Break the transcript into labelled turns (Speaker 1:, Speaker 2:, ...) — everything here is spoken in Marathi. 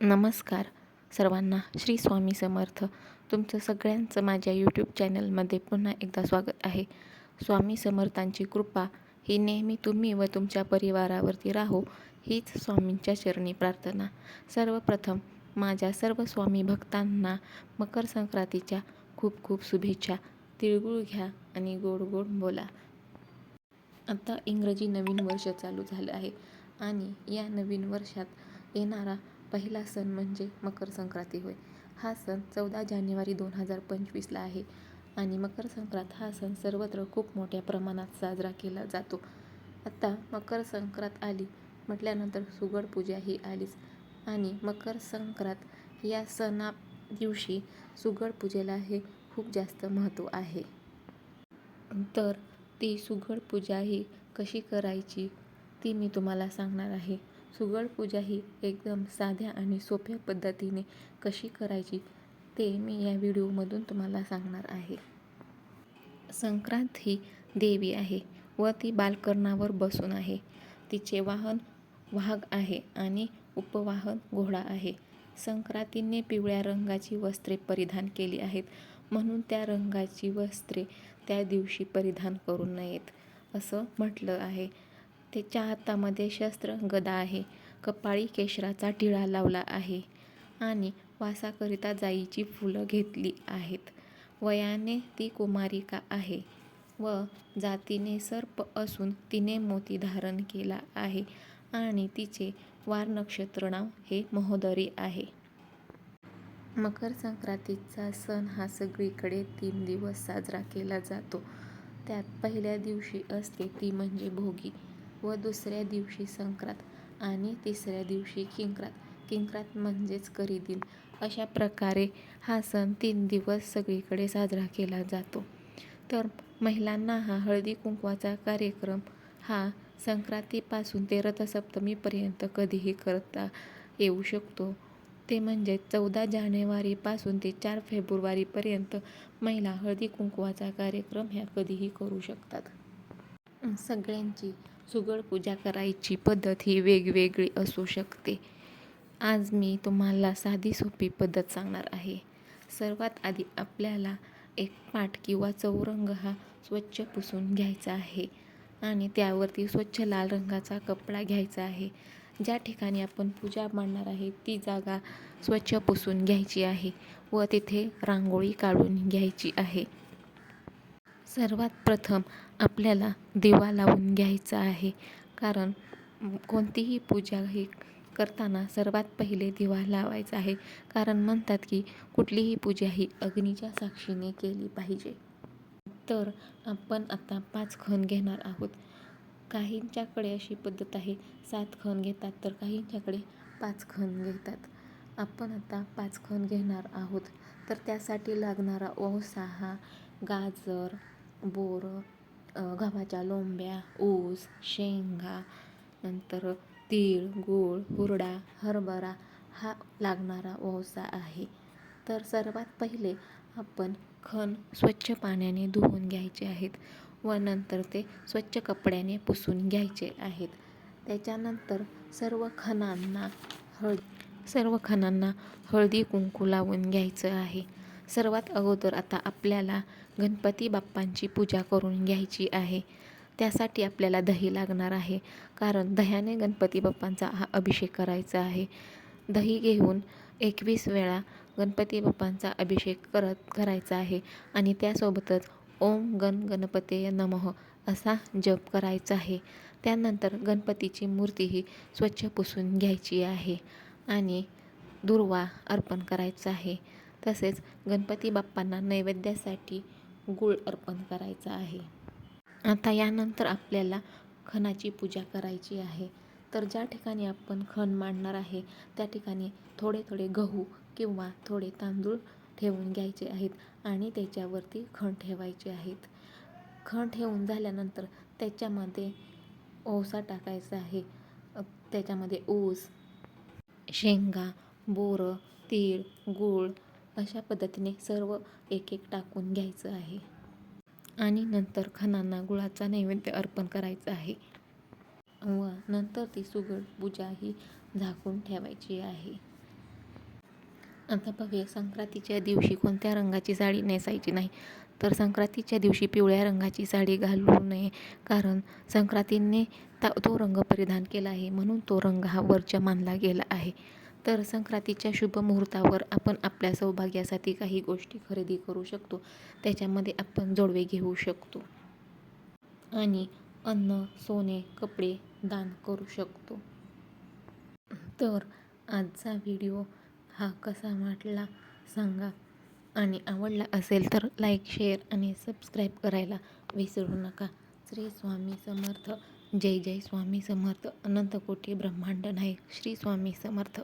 Speaker 1: नमस्कार सर्वांना श्री स्वामी समर्थ. तुमचं सगळ्यांचं माझ्या यूट्यूब चॅनलमध्ये पुन्हा एकदा स्वागत आहे. स्वामी समर्थांची कृपा ही नेहमी तुम्ही व तुमच्या परिवारावरती राहो हीच स्वामींच्या चरणी प्रार्थना. सर्वप्रथम माझ्या सर्व स्वामी भक्तांना मकर संक्रांतीच्या खूप खूप शुभेच्छा. तिळगुळ घ्या आणि गोड गोड बोला. आता इंग्रजी नवीन वर्ष चालू झालं आहे आणि या नवीन वर्षात येणारा पहिला सण म्हणजे मकर संक्रांती होय. हा सण चौदा जानेवारी दोन हजार पंचवीसला आहे आणि मकर संक्रांत हा सण सर्वत्र खूप मोठ्या प्रमाणात साजरा केला जातो. आता मकर संक्रांत आली म्हटल्यानंतर सुगड पूजा ही आलीच आणि मकर संक्रांत या सणा दिवशी सुगड पूजेला हे खूप जास्त महत्त्व आहे. तर ती सुगड पूजा ही कशी करायची ती मी तुम्हाला सांगणार आहे. सुगड पूजा ही एकदम साध्या आणि सोप्या पद्धतीने कशी करायची ते मी या व्हिडिओमधून तुम्हाला सांगणार आहे. संक्रांत ही देवी आहे व ती बालकर्णावर बसून आहे. तिचे वाहन वाघ आहे आणि उपवाहन घोडा आहे. संक्रांतीने पिवळ्या रंगाची वस्त्रे परिधान केली आहेत. म्हणून त्या रंगाची वस्त्रे त्या दिवशी परिधान करू नयेत असं म्हटलं आहे. त्याच्या हातामध्ये शस्त्र गदा आहे. कपाळी केशराचा टिळा लावला आहे आणि वासाकरिता जाईची फुलं घेतली आहेत. वयाने ती कुमारिका आहे व जातीने सर्प असून तिने मोती धारण केला आहे आणि तिचे वार नक्षत्र नाव हे महोदरी आहे. मकर संक्रांतीचा सण हा सगळीकडे तीन दिवस साजरा केला जातो. त्यात पहिल्या दिवशी असते ती म्हणजे भोगी. व दुसऱ्या दिवशी संक्रांत आणि तिसऱ्या दिवशी किंक्रात. किंक्रात म्हणजेच करीदिन. अशा प्रकारे हा सण तीन दिवस सगळीकडे साजरा केला जातो. तर महिलांना हा हळदी कुंकवाचा कार्यक्रम हा संक्रांतीपासून ते रथसप्तमीपर्यंत कधीही करता येऊ शकतो. ते म्हणजे चौदा जानेवारीपासून ते चार फेब्रुवारीपर्यंत महिला हळदी कुंकवाचा कार्यक्रम ह्या कधीही करू शकतात. सगळ्यांची सुगड पूजा करायची पद्धत ही वेगवेगळी असू शकते. आज मी तुम्हाला साधी सोपी पद्धत सांगणार आहे. सर्वात आधी आपल्याला एक पाट किंवा चौरंग हा स्वच्छ पुसून घ्यायचा आहे आणि त्यावरती स्वच्छ लाल रंगाचा कपडा घ्यायचा आहे. ज्या ठिकाणी आपण पूजा मांडणार आहे ती जागा स्वच्छ पुसून घ्यायची आहे व तिथे रांगोळी काढून घ्यायची आहे. सर्वात प्रथम आपल्याला दिवा लावून घ्यायचा आहे. कारण कोणतीही पूजा ही करताना सर्वात पहिले दिवा लावायचा आहे. कारण म्हणतात की कुठलीही पूजा ही अग्नीच्या साक्षीने केली पाहिजे. तर आपण आता पाच खण घेणार आहोत. काहींच्याकडे अशी पद्धत आहे सात खण घेतात तर काहींच्याकडे पाच खण घेतात. आपण आता पाच खण घेणार आहोत. तर त्यासाठी लागणारा ओसा हा गाजर बोरं गव्हाच्या लोंब्या ऊस शेंगा नंतर तीळ गूळ हुरडा हरभरा हा लागणारा व्यवसाय आहे. तर सर्वात पहिले आपण खण स्वच्छ पाण्याने धुवून घ्यायचे आहेत व नंतर ते स्वच्छ कपड्याने पुसून घ्यायचे आहेत. त्याच्यानंतर सर्व खणांना हळ सर्व खणांना हळदी कुंकू लावून घ्यायचं आहे. सर्वात अगोदर आता आपल्याला गणपती बाप्पांची पूजा करून घ्यायची आहे. त्यासाठी आपल्याला दही लागणार आहे. कारण दह्याने गणपती बाप्पांचा हा अभिषेक करायचा आहे. दही घेऊन एकवीस वेळा गणपती बाप्पांचा अभिषेक करत करायचा आहे. आणि त्यासोबतच ओम गण गणपते नमः असा जप करायचा आहे. त्यानंतर गणपतीची मूर्ती ही स्वच्छ पुसून घ्यायची आहे. आणि दुर्वा अर्पण करायचा आहे. तसेच गणपती बाप्पांना नैवेद्यासाठी गूळ अर्पण करायचा आहे. आता यानंतर आपल्याला खणाची पूजा करायची आहे. तर ज्या ठिकाणी आपण खण मांडणार आहे त्या ठिकाणी थोडे थोडे गहू किंवा थोडे तांदूळ ठेवून घ्यायचे आहेत आणि त्याच्यावरती खण ठेवायचे आहेत. खण ठेवून झाल्यानंतर त्याच्यामध्ये ओसा टाकायचा आहे. त्याच्यामध्ये ऊस शेंगा बोरं तीळ गूळ अशा पद्धतीने सर्व एक एक टाकून घ्यायचं आहे. आणि नंतर खणांना गुळाचा नैवेद्य अर्पण करायचा आहे. व नंतर ती सुगड पूजा ही झाकून ठेवायची आहे. आता बघूया संक्रांतीच्या दिवशी कोणत्या रंगाची साडी नेसायची नाही. तर संक्रांतीच्या दिवशी पिवळ्या रंगाची साडी घालू नये. कारण संक्रांतीने ता तो रंग परिधान केला आहे. म्हणून तो रंग हा वरच्या मानला गेला आहे. तर संक्रांतीच्या शुभ मुहूर्तावर आपण आपल्या सौभाग्यासाठी काही गोष्टी खरेदी करू शकतो. त्याच्यामध्ये आपण जोडवे घेऊ शकतो. आणि अन्न सोने कपडे दान करू शकतो. तर आजचा व्हिडिओ हा कसा वाटला सांगा. आणि आवडला असेल तर लाईक शेअर आणि सबस्क्राईब करायला विसरू नका. श्री स्वामी समर्थ. जय जय स्वामी समर्थ. अनंत कोटी ब्रह्मांड नायक. श्री स्वामी समर्थ.